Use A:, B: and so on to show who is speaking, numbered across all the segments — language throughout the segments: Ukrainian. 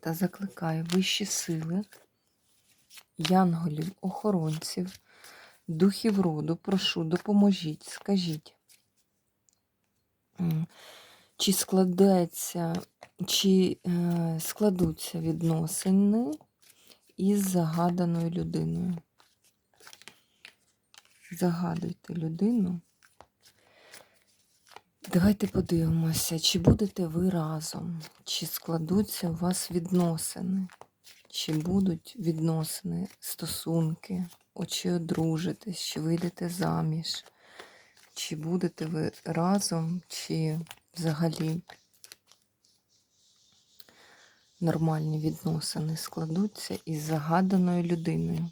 A: Та закликаю вищі сили, янголів, охоронців, духів роду, прошу, допоможіть, скажіть, чи складається, чи е, складуться відносини із загаданою людиною. Загадуйте людину. Давайте подивимося, чи будете ви разом, чи складуться у вас відносини, чи будуть відносини, стосунки, о, чи одружитесь, чи вийдете заміж, чи будете ви разом, чи взагалі нормальні відносини складуться із загаданою людиною.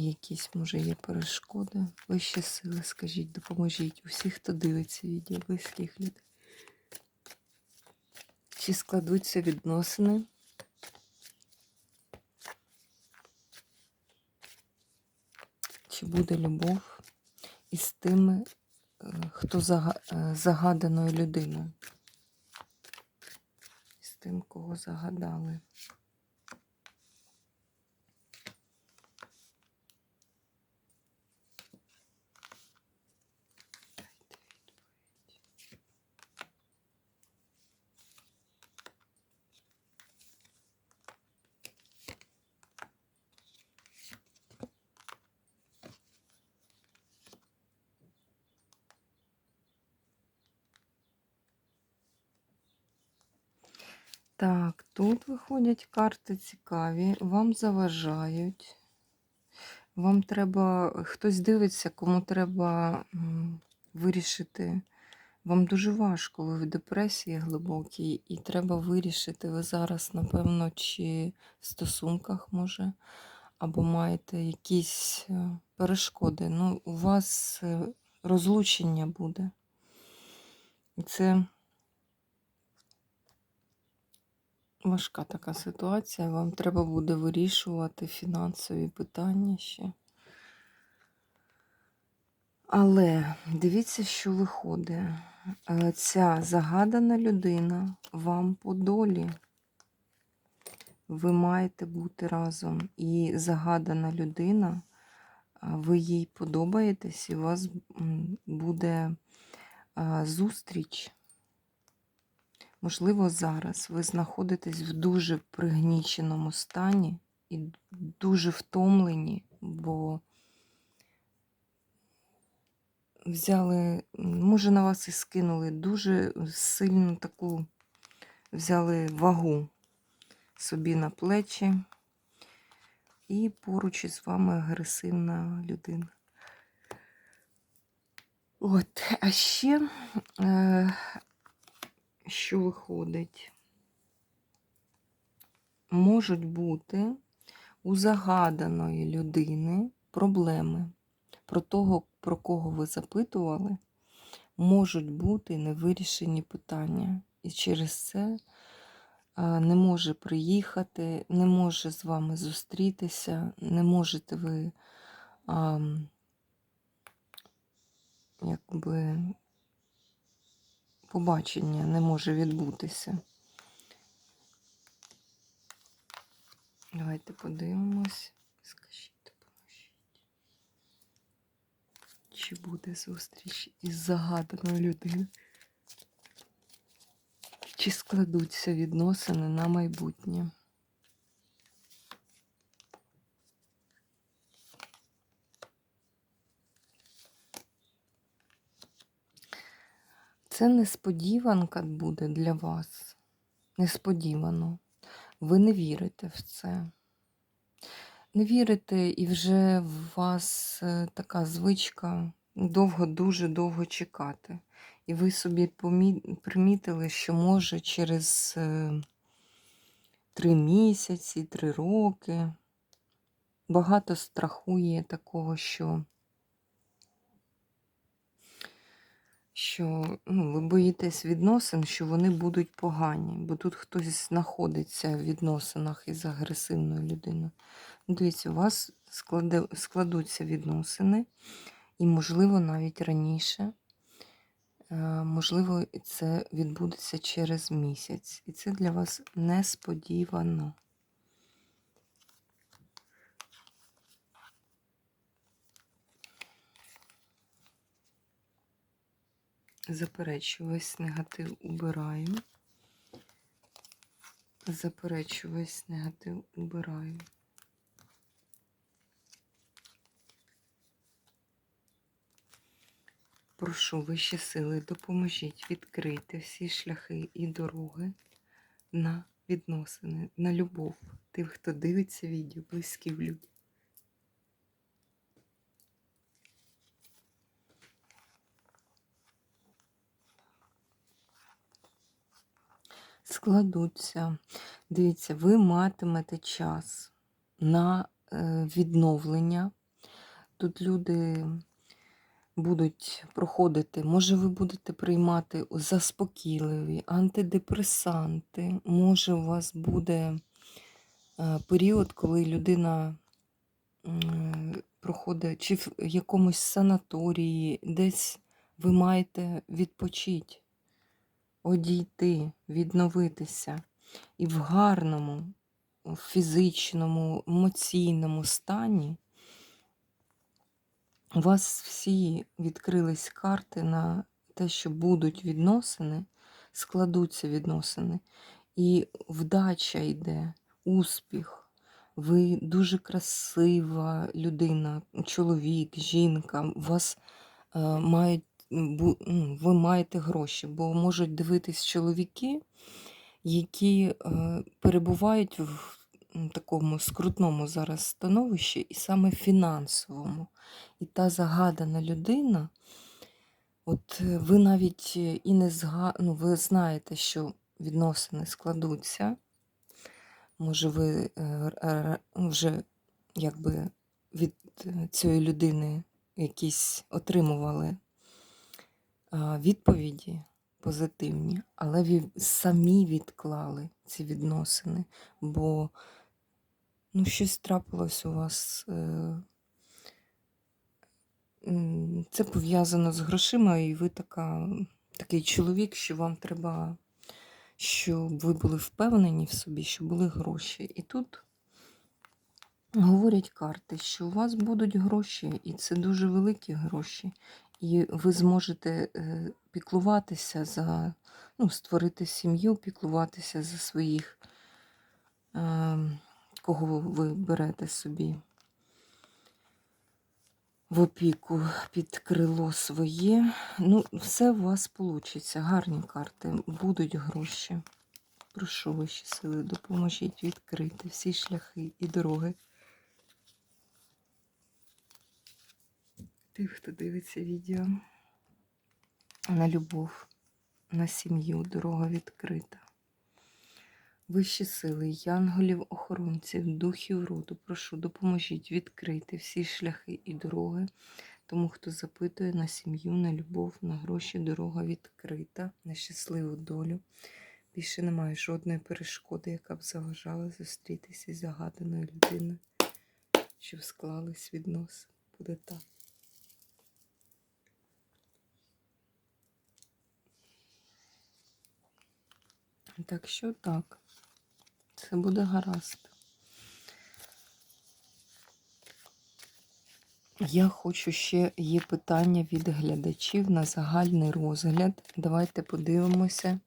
A: Якісь, може, є перешкоди. Вищі сили, скажіть, допоможіть усіх, хто дивиться відео, близьких людей. Чи складуться відносини? Чи буде любов із тими, е, хто е, загаданою людиною? З тим, кого загадали. Так, тут виходять карти цікаві, вам заважають. Вам треба, хтось дивиться, кому треба вирішити. Вам дуже важко, ви в депресії глибокій, і треба вирішити. Ви зараз, напевно, чи в стосунках може, або маєте якісь е, перешкоди. Ну, у вас е, розлучення буде. І це важка така ситуація. Вам треба буде вирішувати фінансові питання ще. Але дивіться, що виходить. Е, Ця загадана людина вам по долі. Ви маєте бути разом. І загадана людина, ви їй подобаєтесь, і у вас буде зустріч. Можливо, зараз ви знаходитесь в дуже пригніченому стані і дуже втомлені, бо взяли, може, на вас і скинули дуже сильну таку, взяли вагу собі на плечі, і поруч із вами агресивна людина. От, а ще, е, що виходить, можуть бути у загаданої людини проблеми про того, про кого ви запитували, можуть бути невирішені питання. І через це не може приїхати, не може з вами зустрітися, не можете ви якби побачення не може відбутися. Давайте подивимось. Скажіть, допоможіть. Чи буде зустріч із загаданою людиною? Чи складуться відносини на майбутнє? Це несподіванка буде для вас. Несподівано. Ви не вірите в це. Не вірите, і вже в вас е, така звичка довго, дуже довго чекати. І ви собі примітили, що може через е, три місяці, три роки. Багато страху є такого, що, що ну, ви боїтесь відносин, що вони будуть погані, бо тут хтось знаходиться в відносинах із агресивною людиною. Ну, Дивіться, у вас складе, складуться відносини, і, можливо, навіть раніше. Е, Можливо, це відбудеться через місяць. І це для вас несподівано. Заперечую весь негатив убираю. Заперечую весь негатив убираю. Прошу вищі сили, допоможіть відкрити всі шляхи і дороги на відносини, на любов тих, хто дивиться відео, близькі в Складуться. Дивіться, ви матимете час на е, відновлення. Тут люди будуть проходити, може, ви будете приймати заспокійливі, антидепресанти, може, у вас буде е, період, коли людина проходить чи в якомусь санаторії, десь ви маєте відпочити, одійти, відновитися. І в гарному, фізичному, емоційному стані у вас всі відкрились карти на те, що будуть відносини, складуться відносини, і вдача йде, успіх. Ви дуже красива людина, чоловік, жінка. У вас е, мають, ви маєте гроші, бо можуть дивитись чоловіки, які е, перебувають в такому скрутному зараз становищі, і саме фінансовому. І та загадана людина, от е, ви навіть е, і не зга... ну, ви знаєте, що відносини складуться. Може, ви ну, вже якби від цієї людини якісь отримували відповіді позитивні, але ви самі відклали ці відносини, бо ну, щось трапилось у вас. Е, це пов'язано з грошима, і ви така, такий чоловік, що вам треба, щоб ви були впевнені в собі, що були гроші. І тут говорять карти, що у вас будуть гроші, і це дуже великі гроші. І ви зможете е, піклуватися за, ну, створити сім'ю, піклуватися за своїх, е, кого ви берете собі в опіку під крило своє. Ну, все у вас вийде. Гарні карти, будуть гроші. Прошу ваші сили, допоможіть відкрити всі шляхи і дороги. Тих, хто дивиться відео на любов, на сім'ю, дорога відкрита. Вищі сили, янголів, охоронців, духів роду, прошу, допоможіть відкрити всі шляхи і дороги. Тому, хто запитує на сім'ю, на любов, на гроші, дорога відкрита, на щасливу долю. Більше немає жодної перешкоди, яка б заважала зустрітися з загаданою людиною, щоб склались відносини. Буде так. Так що так, це буде гаразд. Я хочу ще є питання від глядачів на загальний розгляд. Давайте подивимося,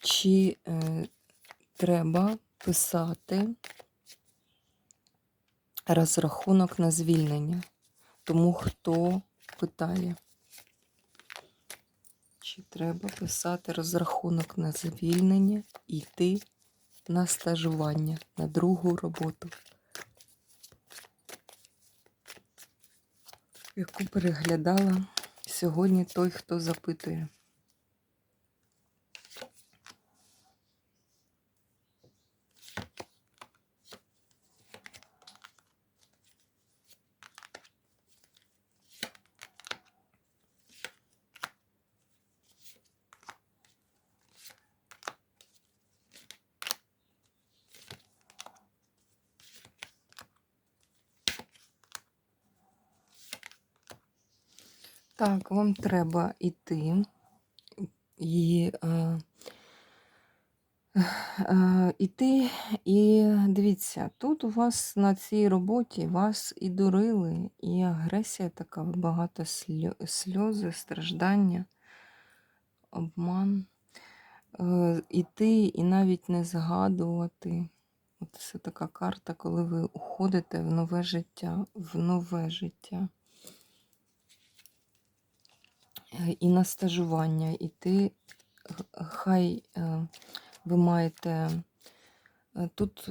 A: чи е, треба писати розрахунок на звільнення. Тому хто питає, чи треба писати розрахунок на звільнення і йти на стажування, на другу роботу. яку переглядала сьогодні той, хто запитує. Так, вам треба йти і е, е, іти, і дивіться, тут у вас на цій роботі вас і дурили, і агресія така, багато сльози, страждання, обман. Е, іти і навіть не згадувати. От це така карта, коли ви уходите в нове життя, в нове життя. Е, і на стажування іти. Хай е, ви маєте. е, Тут,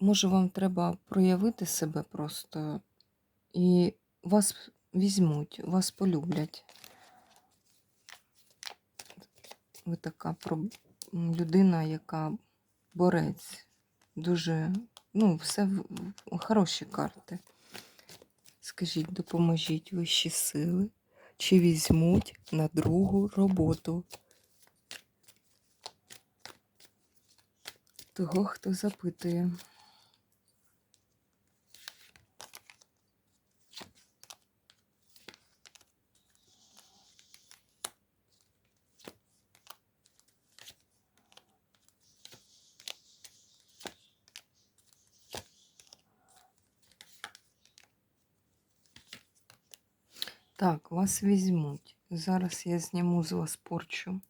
A: може, вам треба проявити себе просто, і вас візьмуть, вас полюблять. Ви така людина, яка борець. Дуже, ну, все хороші карти. Скажіть, допоможіть вищі сили, чи візьмуть на другу роботу того, хто запитує. Так, вас візьмуть. Зараз я зніму з вас порчу.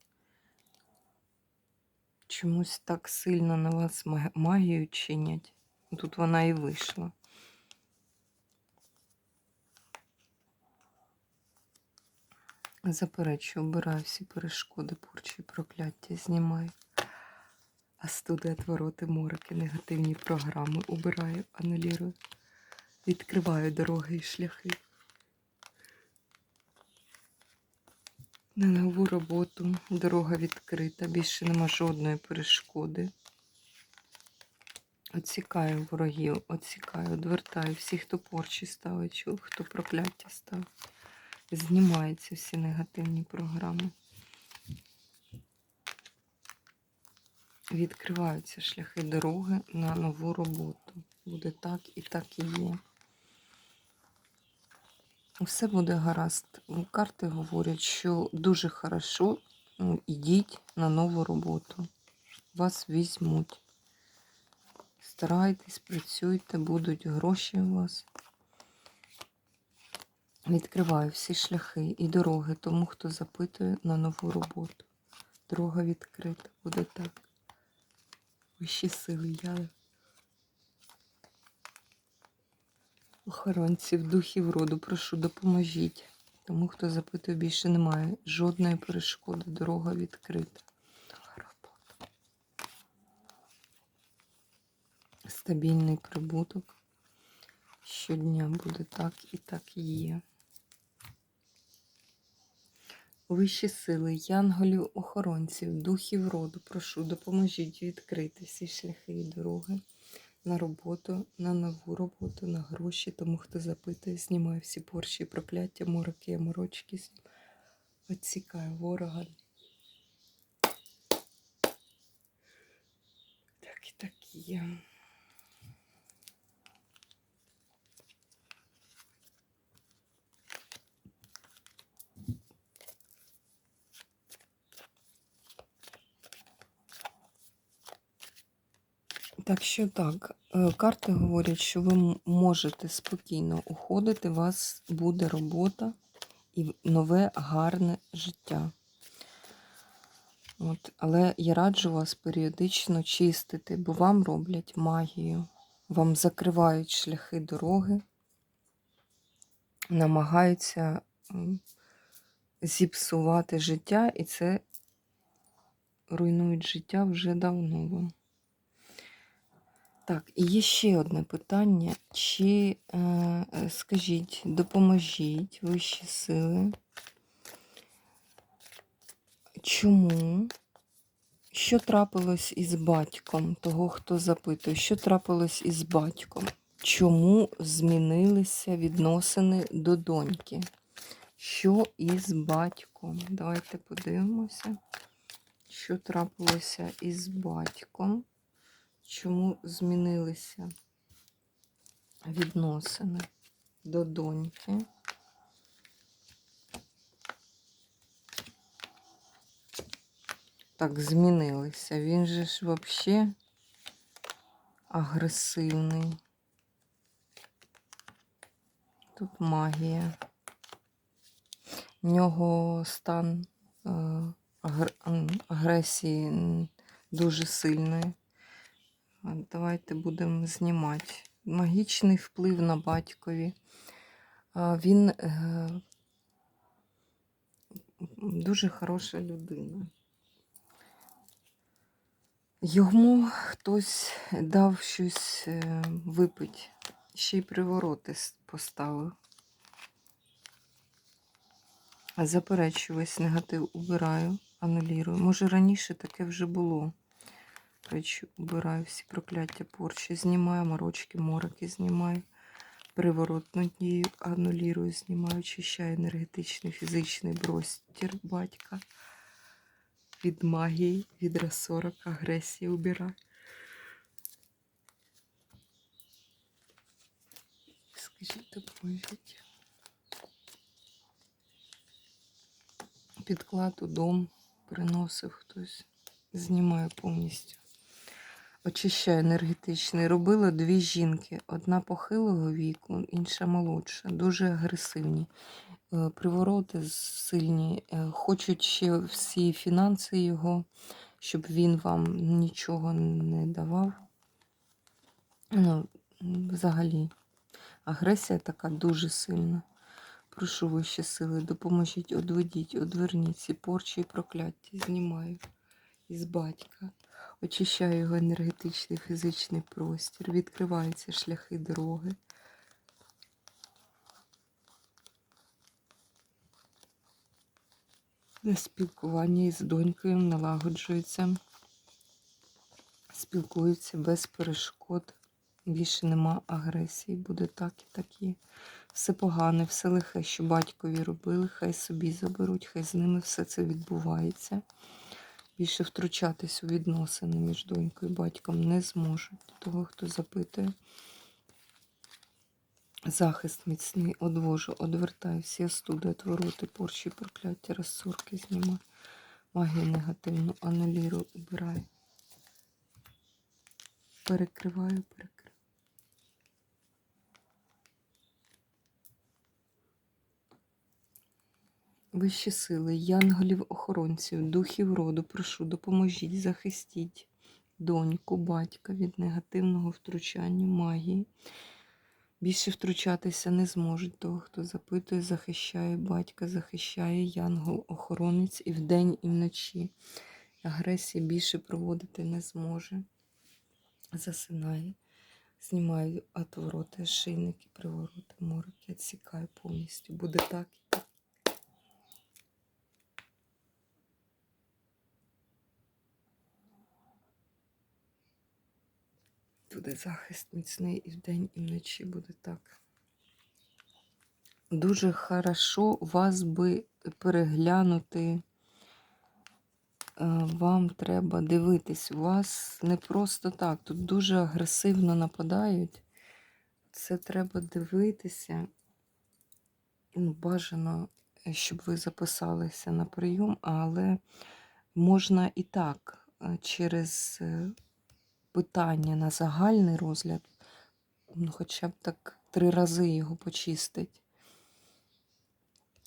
A: Чомусь так сильно на вас магію чинять. Тут вона і вийшла. Заперечую, обираю всі перешкоди, порчі прокляття, знімаю. А студи, отвороти, мороки, негативні програми убираю, анулірую. Відкриваю дороги і шляхи. На нову роботу дорога відкрита, більше нема жодної перешкоди. Оцікаю ворогів, оцікаю, одвертаю всіх, хто порчі ставить, хто прокляття ставить. Знімаються всі негативні програми. Відкриваються шляхи дороги на нову роботу. Буде так і так і є. Все буде гаразд. Карти говорять, що дуже хорошо ідіть на нову роботу. Вас візьмуть. Старайтесь, працюйте, будуть гроші у вас. Відкриваю всі шляхи і дороги тому, хто запитує на нову роботу. Дорога відкрита, буде так. Вищі сили я. Охоронців, духів роду, прошу, допоможіть. Тому, хто запитує, більше немає. Жодної перешкоди, дорога відкрита. Стабільний прибуток. Щодня буде так і так є. Вищі сили, янголів, охоронців, духів роду, прошу, допоможіть відкрити всі шляхи і дороги на роботу, на нову роботу, на гроші. Тому хто запитує, знімає всі борщі, прокляття, мороки, морочки. Відсікаю ворога. Так і так є. Так що так, е, карти говорять, що ви можете спокійно уходити, у вас буде робота і нове гарне життя. От, але я раджу вас періодично чистити, бо вам роблять магію, вам закривають шляхи дороги, намагаються зіпсувати життя, і це руйнують життя вже давно вам. Так, і є ще одне питання. Чи, е, е, скажіть, допоможіть вищі сили чому? Що трапилось із батьком того, хто запитує, що трапилось із батьком? Чому змінилися відносини до доньки? Що із батьком? Давайте подивимося, що трапилося із батьком. Чому змінилися відносини до доньки? Так, змінилися. Він же ж взагалі агресивний. Тут магія. В нього стан е, агресії дуже сильний. Давайте будемо знімати. Магічний вплив на батькові. Він е, дуже хороша людина. Йому хтось дав щось е, випити, ще й привороти поставив. А Заперечую весь негатив убираю, анулірую. Може раніше таке вже було. Речі, убираю всі прокляття порчі, знімаю, морочки, мороки знімаю. Приворотну дію анулірую, знімаю, очищаю енергетичний фізичний простір батька. Від магії, від розсорок, агресії убираю. Скажіть, допоможіть. Підклад у дом приносив хтось. Знімаю повністю. Очищаю енергетичний. Робила дві жінки. Одна похилого віку, інша молодша. Дуже агресивні. Е, Привороти сильні. Е, Хочуть ще всі фінанси його, щоб він вам нічого не давав. Ну, взагалі, агресія така дуже сильна. Прошу вищі сили, допоможіть, одведіть, одверніть ці порчі і прокляття. Знімаю із батька. Очищаю його енергетичний фізичний простір. Відкриваються шляхи дороги. Де спілкування із донькою налагоджується. Спілкуються без перешкод. Більше нема агресії. Буде так і такі. Все погане, все лихе, що батькові робили, хай собі заберуть, хай з ними все це відбувається. Більше втручатись у відносини між донькою і батьком не зможуть. Того, хто запитує. Захист міцний одвожу, одвертаю всі остуди, отвороти, порчі, прокляття, розсорки знімаю. Магію негативну анулірую, убираю. Перекриваю, перекриваю. Вищі сили, янголів-охоронців, духів роду, прошу, допоможіть, захистіть доньку, батька від негативного втручання магії. Більше втручатися не зможуть того, хто запитує, захищає батька, захищає янгол-охоронець і вдень, і вночі. Агресії більше проводити не зможе. Засинає. Знімаю отвороти, шийники, привороти, мороки, відсікаю повністю. Буде так і так. Буде захист міцний і вдень, і вночі буде так. Дуже хорошо вас би переглянути. Е, Вам треба дивитись. У вас не просто так. Тут дуже агресивно нападають. Це треба дивитися. Ну, бажано, е, щоб ви записалися на прийом, але можна і так е, через питання на загальний розгляд, ну, хоча б так три рази його почистить.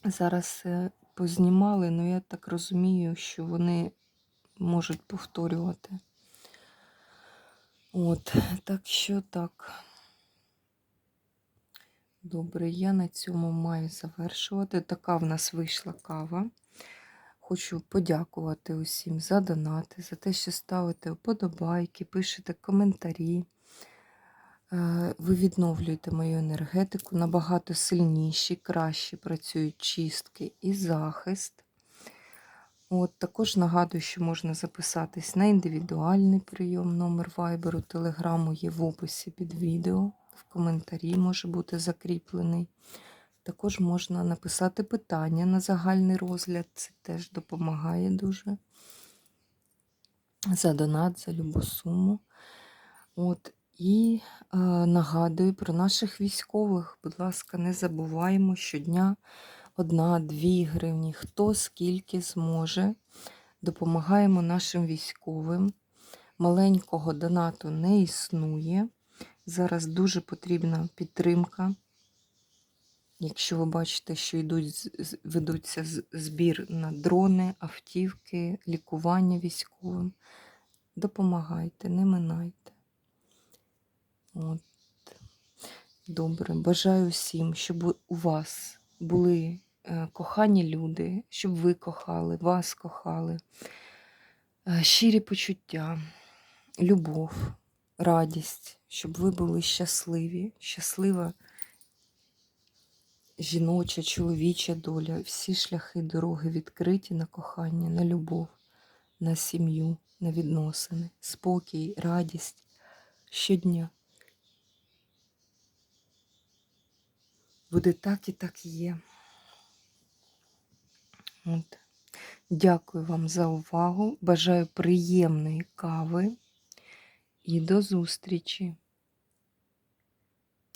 A: Зараз е, познімали, але я так розумію, що вони можуть повторювати. От, так що так. Добре, я на цьому маю завершувати. Така в нас вийшла кава. Хочу подякувати усім за донати, за те, що ставите вподобайки, пишете коментарі. Е, Ви відновлюєте мою енергетику, набагато сильніші, кращі працюють чистки і захист. От, також нагадую, що можна записатись на індивідуальний прийом. Номер вайберу, телеграму є в описі під відео. В коментарі може бути закріплений. Також можна написати питання на загальний розгляд. Це теж допомагає дуже. За донат, за любу суму. От, і е, нагадую про наших військових. Будь ласка, не забуваємо щодня одна-дві гривні, хто скільки зможе. Допомагаємо нашим військовим. Маленького донату не існує. Зараз дуже потрібна підтримка. Якщо ви бачите, що йдуть, ведуться збір на дрони, автівки, лікування військовим, допомагайте, не минайте. От. Добре, бажаю всім, щоб у вас були е, кохані люди, щоб ви кохали, вас кохали, е, щирі почуття, любов, радість, щоб ви були щасливі, щаслива жіноча, чоловіча доля, всі шляхи дороги відкриті на кохання, на любов, на сім'ю, на відносини, спокій, радість щодня. Буде так і так є. От. Дякую вам за увагу. Бажаю приємної кави і до зустрічі!